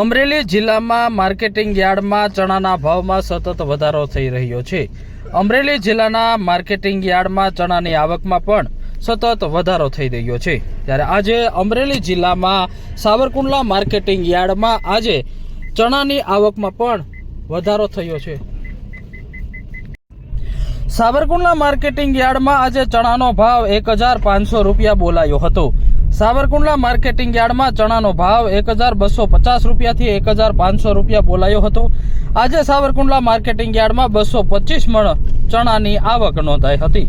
અમરેલી જિલ્લામાં માર્કેટિંગ યાર્ડમાં ચણાના ભાવમાં સતત વધારો થઈ રહ્યો છે. અમરેલી જિલ્લાના માર્કેટિંગ યાર્ડમાં ચણાની આવકમાં પણ સતત વધારો થઈ રહ્યો છે. ત્યારે આજે અમરેલી જિલ્લામાં સાવરકુંડલા માર્કેટિંગ યાર્ડમાં આજે ચણાની આવકમાં પણ વધારો થયો છે. સાવરકુંડલા માર્કેટિંગ યાર્ડમાં આજે ચણાનો ભાવ એક હજાર પાંચસો રૂપિયા બોલાયો હતો. સાવરકુંડલા માર્કેટિંગ યાર્ડમાં ચણાનો ભાવ એક હજાર બસો પચાસ રૂપિયાથી એક હજાર પાંચસો રૂપિયા બોલાયો હતો. આજે સાવરકુંડલા માર્કેટિંગ યાર્ડમાં બસો પચીસ મણ ચણાની આવક નોંધાઈ હતી.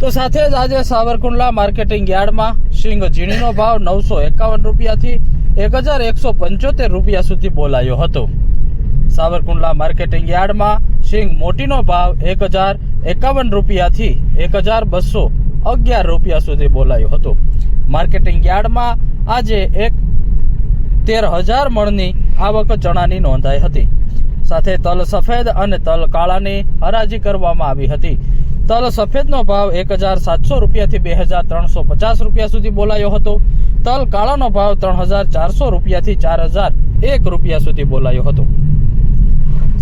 તો સાથે જ આજે સાવરકુંડલા માર્કેટિંગ યાર્ડમાં સિંગ ઝીણીનો ભાવ નવસો એકાવન રૂપિયાથી એક હજાર એકસો પંચોતેર રૂપિયા સુધી બોલાયો હતો. સાવરકુંડલા માર્કેટિંગ યાર્ડમાં સિંગ મોટીનો ભાવ એક હજાર એકાવન રૂપિયાથી એક હજાર બસો અગિયાર રૂપિયા સુધી બોલાયો હતો. માર્કેટિંગ યાર્ડમાં આજે એક તેર હજાર મણની આવક ચણાની નોંધાઈ હતી. સાથે તલ સફેદ અને તલ કાળાની હરાજી કરવામાં આવી હતી. તલ સફેદનો ભાવ એક હજાર સાતસો રૂપિયાથી બે હજાર ત્રણસો પચાસ રૂપિયા સુધી બોલાયો હતો. તલ કાળાનો ભાવ ત્રણ હજાર ચારસો રૂપિયાથી ચાર હજાર એક રૂપિયા સુધી બોલાયો હતો.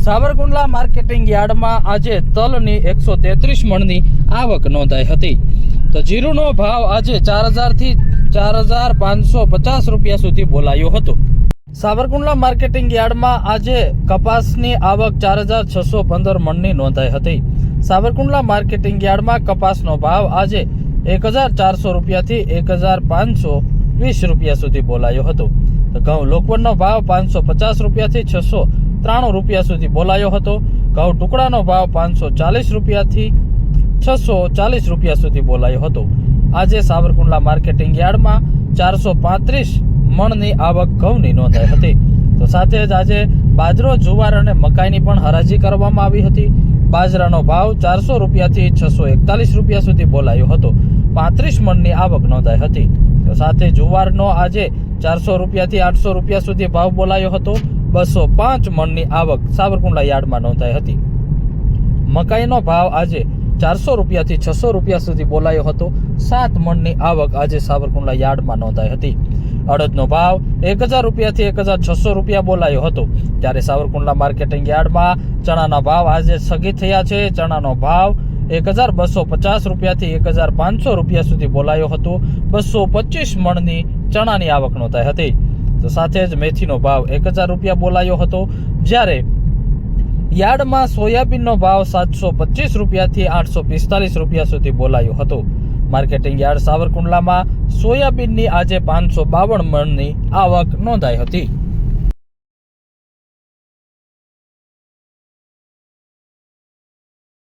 સાવરકુંડલા માર્કેટિંગ યાર્ડમાં આજે તલની એકસો તેત્રીસ મણની આવક નોંધાઈ હતી. તો જીરુનો ભાવ આજે ચાર હજારથી ચાર હજાર પાંચસો પચાસ રૂપિયા સુધી બોલાયો હતો. સાવરકુંડલા માર્કેટિંગ યાર્ડમાં આજે કપાસની આવક ચાર હજાર છસો પંદર મણની નોંધાઈ હતી. સાવરકુંડલા માર્કેટિંગ યાર્ડમાં કપાસનો ભાવ આજે એક હજાર ચારસો રૂપિયાથી એક હજાર પાંચસો વીસ રૂપિયા સુધી બોલાયો હતો. ઘઉં લોકવનનો ભાવ પાંચસો પચાસ રૂપિયાથી છસો ત્રાણું રૂપિયા સુધી બોલાયો હતો. ઘઉં ટુકડાનો ભાવ પાંચસો ચાલીસ રૂપિયાથી છસો ચાલીસ રૂપિયા સુધી બોલાયો હતો. આજે સાવરકુંડલા માર્કેટિંગ યાર્ડમાં ચારસો પાંત્રીસ મણની આવક ઘઉંની નોંધાઈ હતી. તો સાથે જ આજે બાજરો, જુવાર અને મકાઈની પણ હરાજી કરવામાં આવી હતી. બાજરાનો ભાવ ચારસો રૂપિયાથી છસો એકતાલીસ રૂપિયા સુધી બોલાયો હતો. પાંત્રીસ મણની આવક નોંધાઈ હતી. તો સાથે જુવારનો આજે ચારસો રૂપિયાથી આઠસો રૂપિયા સુધી ભાવ બોલાયો હતો. બસો પાંચ મણની આવક સાવરકુંડલા યાર્ડમાં નોંધાઈ હતી. મકાઈનો ભાવ આજે ચારસો રૂપિયાથી છસો રૂપિયા સુધી બોલાયો હતો. સાત મણની આવક આજે સાવરકુંડલા યાર્ડમાં નોંધાઈ હતી. અડદનો ભાવ એક હજાર રૂપિયાથી એક હજાર છસો રૂપિયા બોલાયો હતો. ત્યારે સાવરકુંડલા માર્કેટિંગ યાર્ડમાં ચણાના ભાવ આજે સ્થગિત થયા છે. ચણાનો ભાવ એક હજાર બસો પચાસ રૂપિયાથી એક હજાર પાંચસો રૂપિયા સુધી બોલાયો હતો. બસો પચીસ મણની ચણાની આવક નોંધાઈ હતી. તો સાથે જ મેથીનો ભાવ એક હજાર રૂપિયા બોલાયો હતો. જ્યારે યાર્ડમાં સોયાબીનનો ભાવ સાતસો પચીસ રૂપિયાથી આઠસો પિસ્તાલીસ રૂપિયા સુધી બોલાયો હતો. માર્કેટિંગ યાર્ડ સાવરકુંડલામાં સોયાબીનની આજે પાંચસો બાવન મણની આવક નોંધાઈ હતી.